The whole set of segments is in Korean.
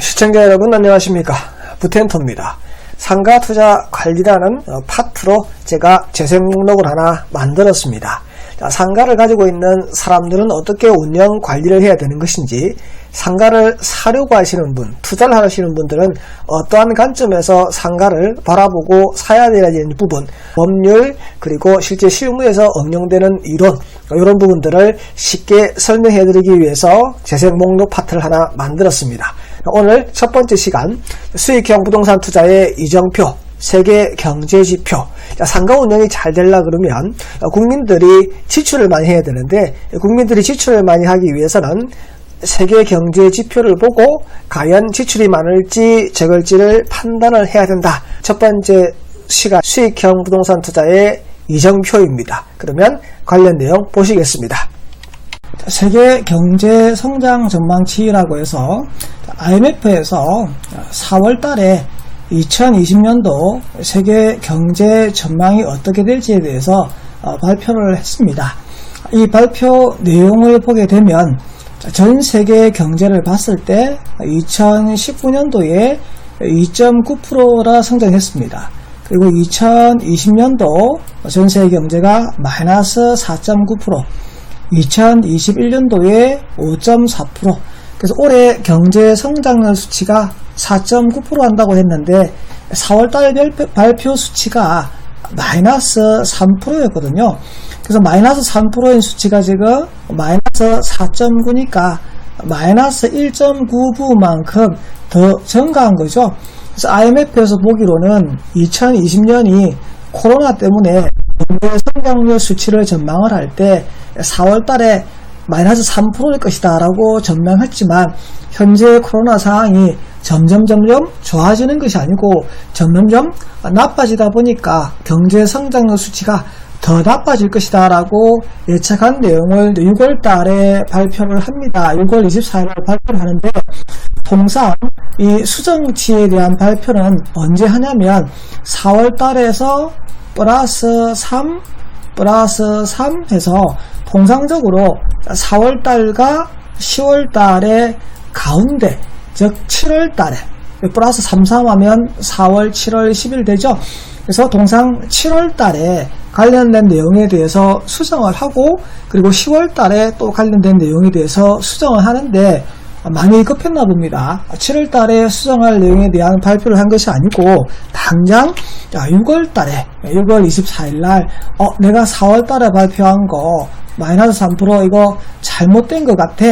시청자 여러분 안녕하십니까? 부텐터입니다. 상가 투자 관리라는 어, 파트로 제가 재생 목록을 하나 만들었습니다. 자, 상가를 가지고 있는 사람들은 어떻게 운영 관리를 해야 되는 것인지 상가를 사려고 하시는 분 투자를 하시는 분들은 어떠한 관점에서 상가를 바라보고 사야 되는 부분 법률 그리고 실제 실무에서 응용되는 이론 이런 부분들을 쉽게 설명해 드리기 위해서 재생 목록 파트를 하나 만들었습니다 오늘 첫 번째 시간 수익형 부동산 투자의 이정표 세계 경제 지표 자, 상가 운영이 잘 되려 그러면 어, 국민들이 지출을 많이 해야 되는데 국민들이 지출을 많이 하기 위해서는 세계 경제 지표를 보고 과연 지출이 많을지 적을지를 판단을 해야 된다. 첫 번째 시간 수익형 부동산 투자의 이정표입니다. 그러면 관련 내용 보시겠습니다. 세계 경제 성장 전망치라고 해서 IMF에서 4월 달에 2020년도 세계 경제 전망이 어떻게 될지에 대해서 어, 발표를 했습니다. 이 발표 내용을 보게 되면 전 세계 경제를 봤을 때 2019년도에 2.9%라 성장했습니다. 그리고 2020년도 전 세계 경제가 마이너스 4.9%, 2021년도에 5.4%, 그래서 올해 경제 성장률 수치가 4.9% 한다고 했는데 4월달 발표 수치가 마이너스 3%였거든요. 그래서 마이너스 3%인 수치가 지금 마이너스 4.9니까 마이너스 1.99만큼 더 증가한 거죠. 그래서 IMF에서 보기로는 2020년이 코로나 때문에 경제 성장률 수치를 전망을 할 때 4월 달에 마이너스 3%일 것이다 라고 전망했지만 현재 코로나 상황이 점점 점점 좋아지는 것이 아니고 점점점 나빠지다 보니까 경제 성장률 수치가 더 나빠질 것이다 라고 예측한 내용을 6월 달에 발표를 합니다. 6월 24일 발표를 하는데 통상 이 수정치에 대한 발표는 언제 하냐면 4월 달에서 플러스 3 플러스 3 해서 통상적으로 4월 달과 10월 달의 가운데 즉 7월 달에 플러스 3, 3 하면 4월, 7월, 10일 되죠. 그래서 동상 7월 달에 관련된 내용에 대해서 수정을 하고 그리고 10월 달에 또 관련된 내용에 대해서 수정을 하는데 많이 급했나 봅니다. 7월 달에 수정할 내용에 대한 발표를 한 것이 아니고 당장 6월 달에 6월 24일 날 어, 내가 4월 달에 발표한 거 마이너스 3% 이거 잘못된 것 같아.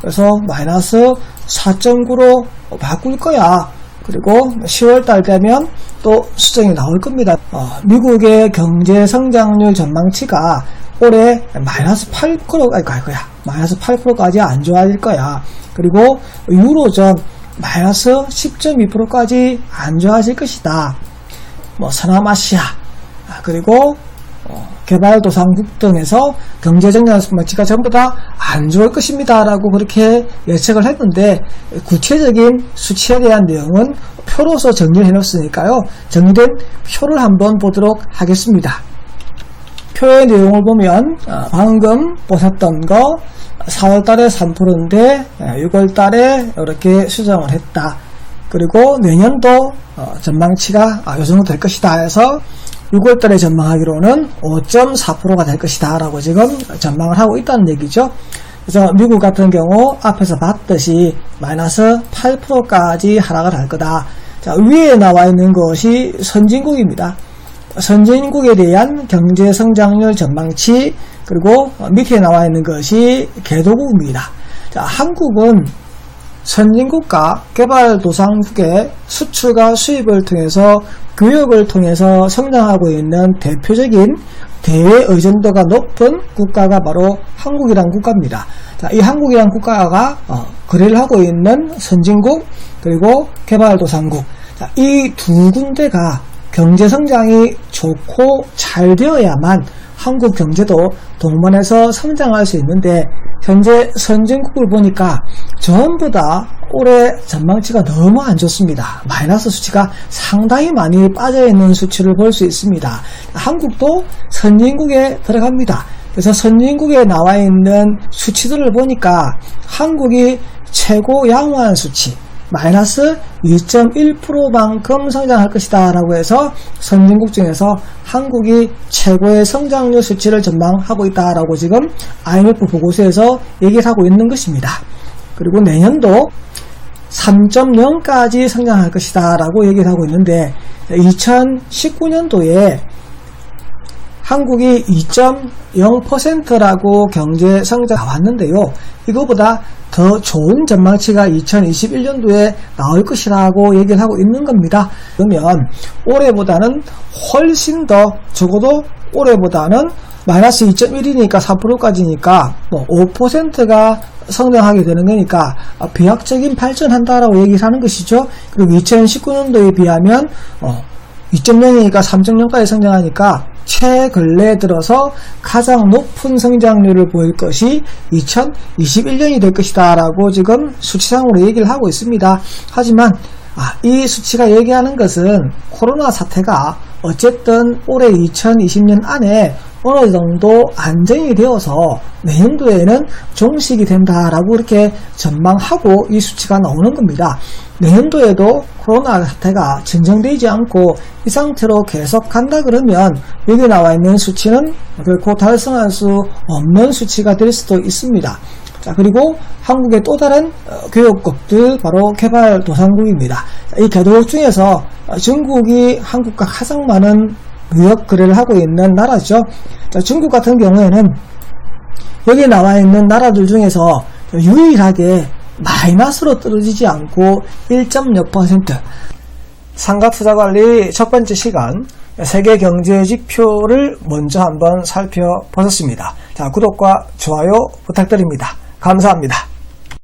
그래서 마이너스 4.9로 바꿀 거야. 그리고 10월 달 되면 또 수정이 나올 겁니다. 어, 미국의 경제 성장률 전망치가 올해 마이너스 8%까지 갈 거야. 마이너스 8%까지 안 좋아질 거야. 그리고 유로존 마이너스 10.2%까지 안 좋아질 것이다. 뭐 서남아시아 아, 그리고 어, 개발도상국 등에서 경제적인 수치가 전부 다 안 좋을 것입니다. 라고 그렇게 예측을 했는데 구체적인 수치에 대한 내용은 표로서 정리를 해놓았으니까요. 정리된 표를 한번 보도록 하겠습니다. 표의 내용을 보면 어, 방금 보셨던 거 4월달에 3%인데 6월달에 이렇게 수정을 했다. 그리고 내년도 어, 전망치가 아, 요 정도 될 것이다 해서 6월달에 전망하기로는 5.4%가 될 것이다 라고 지금 전망을 하고 있다는 얘기죠. 그래서 미국 같은 경우 앞에서 봤듯이 마이너스 8%까지 하락을 할 거다. 자, 위에 나와 있는 것이 선진국입니다. 선진국에 대한 경제 성장률 전망치 그리고 밑에 나와 있는 것이 개도국입니다. 자, 한국은 선진국과 개발도상국의 수출과 수입을 통해서 교육을 통해서 성장하고 있는 대표적인 대외 의존도가 높은 국가가 바로 한국이란 국가입니다. 자, 이 한국이란 국가가 어, 거래를 하고 있는 선진국 그리고 개발도상국 이 두 군데가 경제 성장이 좋고 잘 되어야만 한국 경제도 동반해서 성장할 수 있는데 현재 선진국을 보니까 전부 다 올해 전망치가 너무 안 좋습니다. 마이너스 수치가 상당히 많이 빠져있는 수치를 볼 수 있습니다. 한국도 선진국에 들어갑니다. 그래서 선진국에 나와 있는 수치들을 보니까 한국이 최고 양호한 수치, 마이너스 2.1%만큼 성장할 것이다 라고 해서 선진국 중에서 한국이 최고의 성장률 수치를 전망하고 있다 라고 지금 IMF 보고서에서 얘기를 하고 있는 것입니다. 그리고 내년도 3.0까지 성장할 것이다 라고 얘기를 하고 있는데 2019년도에 한국이 2.0%라고 경제 성장 나왔는데요. 이거보다 더 좋은 전망치가 2021년도에 나올 것이라고 얘기를 하고 있는 겁니다. 그러면 올해보다는 훨씬 더 적어도 올해보다는 마이너스 2.1이니까 4%까지니까 뭐 5%가 성장하게 되는 거니까 비약적인 발전한다라고 얘기를 하는 것이죠. 그리고 2019년도에 비하면 어 2.0이니까 3.0까지 성장하니까 최근래 들어서 가장 높은 성장률을 보일 것이 2021년이 될 것이다 라고 지금 수치상으로 얘기를 하고 있습니다. 하지만 아, 이 수치가 얘기하는 것은 코로나 사태가 어쨌든 올해 2020년 안에 어느 정도 안정이 되어서 내년도에는 종식이 된다라고 이렇게 전망하고 이 수치가 나오는 겁니다. 내년도에도 코로나 사태가 진정되지 않고 이 상태로 계속 간다 그러면 여기 나와 있는 수치는 결코 달성할 수 없는 수치가 될 수도 있습니다. 자, 그리고 한국의 또 다른 어, 교역국들 바로 개발도상국입니다. 이 개도국 중에서 중국이 한국과 가장 많은 무역 거래를 하고 있는 나라죠. 자, 중국 같은 경우에는 여기 나와 있는 나라들 중에서 유일하게 마이너스로 떨어지지 않고 1.6% 상가투자관리 첫 번째 시간 세계 경제 지표를 먼저 한번 살펴보셨습니다. 자, 구독과 좋아요 부탁드립니다. 감사합니다.